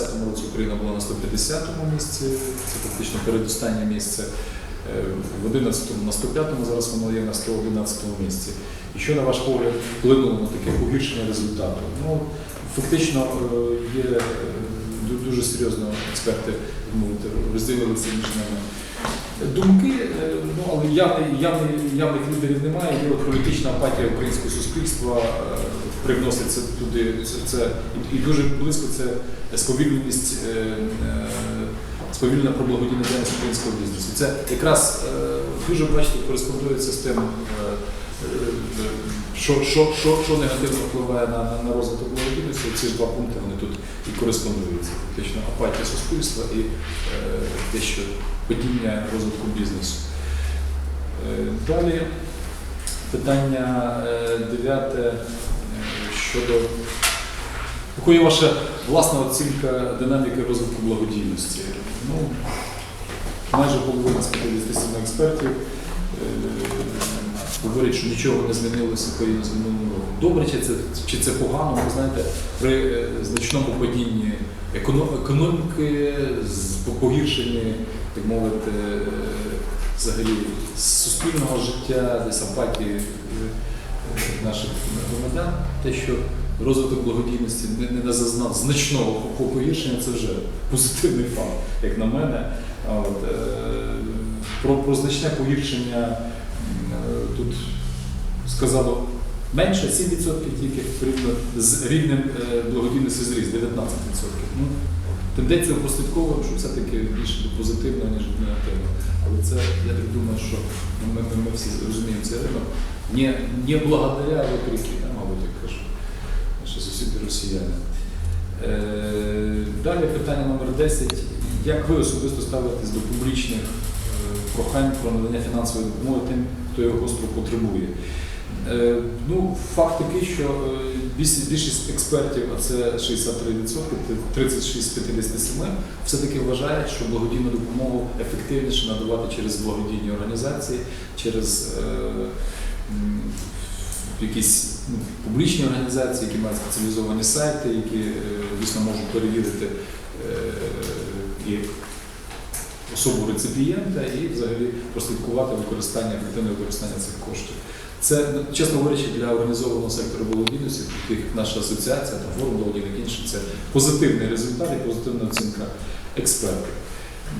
2010 році Україна була на 150-му місці, це фактично передостаннє місце. Е, В 11-му на 105-му, зараз воно є на 111-му місці. І що, на ваш погляд, вплинуло на таке погіршення результату? Ну, фактично е, є е, дуже серйозно експерти розділилися між нами. Думки, е, ну але явний, явний, явних лідерів немає. Є от політична апатія українського суспільства е, привноситься туди. Це, це і, і дуже близько це сповільненість, е, сповільнена про благодійну діяльність українського бізнесу. Це якраз дуже бачите, кореспондується з тим, що, що, що, що негативно впливає на, на, розвиток благодійності. Ці два пункти вони тут і кореспондуються. Фактично апатія суспільства і е, те, що падіння розвитку бізнесу. Е, Далі питання е, дев'яте е, щодо якою ваша власна оцінка динаміки розвитку благодійності? Ну, майже половина з 57 експертів говорять, що нічого не змінилося порівняно з минулим роком. Добре, чи це, чи це погано? Ви знаєте, при значному падінні економіки, погіршенні, так мовити, е, взагалі суспільного життя, десь апатії е, наших громадян, те, що розвиток благодійності не, не зазнав значного погіршення, це вже позитивний факт, як на мене. От, е, про, про значне погіршення тут сказало менше 7% тільки порівняно з рівнем е, благодійності зріс 19%. Ну, тенденція прослідковуємо, що все-таки більше до позитивного, ніж до негативного. Але це, я так думаю, що ми, ми, ми всі розуміємо цей ринок. Не, не благодаря а вопреки, да, мабуть, як кажуть наші сусіди росіяни. Е, далі питання номер 10. Як ви особисто ставитесь до публічних е, прохань про надання фінансової допомоги тим, хто його гостро потребує? Е, ну, факт такий, що е, більшість, експертів, а це 63%, це 36 з 57, все-таки вважають, що благодійну допомогу ефективніше надавати через благодійні організації, через е, якісь ну, публічні організації, які мають спеціалізовані сайти, які, е, звісно, можуть перевірити і особу реципієнта і взагалі прослідкувати використання, ефективне використання цих коштів. Це, чесно говорячи, для організованого сектору благодійності, таких наша асоціація, там, форум благодійних інших, це позитивний результат і позитивна оцінка експертів.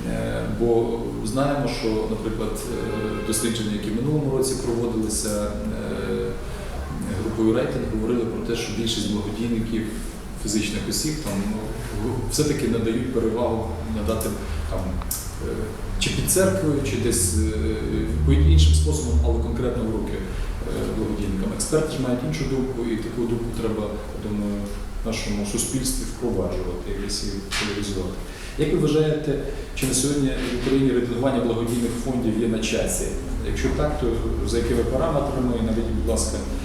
Е, Бо знаємо, що, наприклад, е, дослідження, які в минулому році проводилися е, групою рейтинг, говорили про те, що більшість благодійників фізичних осіб там ну, все-таки надають перевагу надати там е, чи під церквою, чи десь е, по іншим способом, але конкретно в руки е, благодійникам. Експерти ж мають іншу думку, і таку думку треба, думаю, в нашому суспільстві впроваджувати, якось її популяризувати. Як ви вважаєте, чи на сьогодні в Україні рейтингування благодійних фондів є на часі? Якщо так, то за якими параметрами, навіть, будь ласка, е,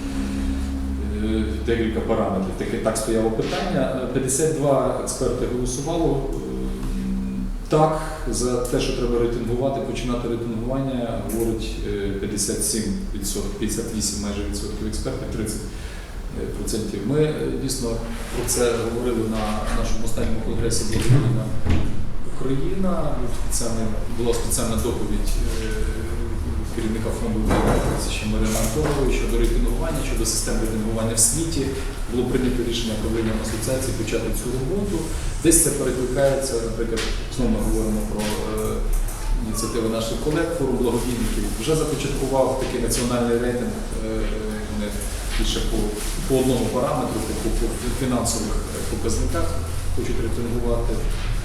декілька параметрів. Таке так стояло питання. 52 експерти голосувало так за те, що треба рейтингувати, починати рейтингування, говорить е, 57 58 майже відсотків експертів, 30 процентів. Ми е, дійсно про це говорили на нашому останньому конгресі Благодійна Україна. Була спеціальна доповідь е, керівника фонду ще Марина щодо рейтингування, щодо систем рейтингування в світі. Було прийнято рішення правлінням асоціації почати цю роботу. Десь це перекликається, наприклад, знову ми говоримо про е, ініціативи наших колег, форум благодійників. Вже започаткував такий національний рейтинг. е, Вони більше по, по одному параметру, по, по, по фінансових е, показниках хочуть рейтингувати.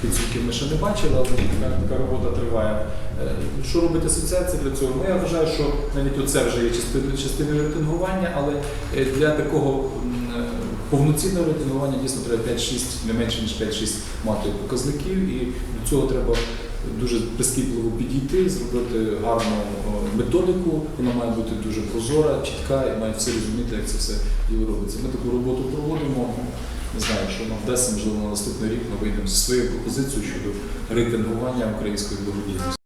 Підсумків ми ще не бачили, але така, така робота триває. Е, Що робить асоціація для цього? Ну, я вважаю, що навіть оце вже є частиною, частиною рейтингування, але е, для такого е, повноцінного рейтингування дійсно треба 5-6, не менше ніж 5-6 мати показників, і до цього треба дуже прискіпливо підійти, зробити гарну методику. Вона має бути дуже прозора, чітка і має всі розуміти, як це все діло робиться. Ми таку роботу проводимо. Не знаю, що нам вдасться, можливо, на наступний рік ми вийдемо зі своєю пропозицією щодо рейтингування української благодійності.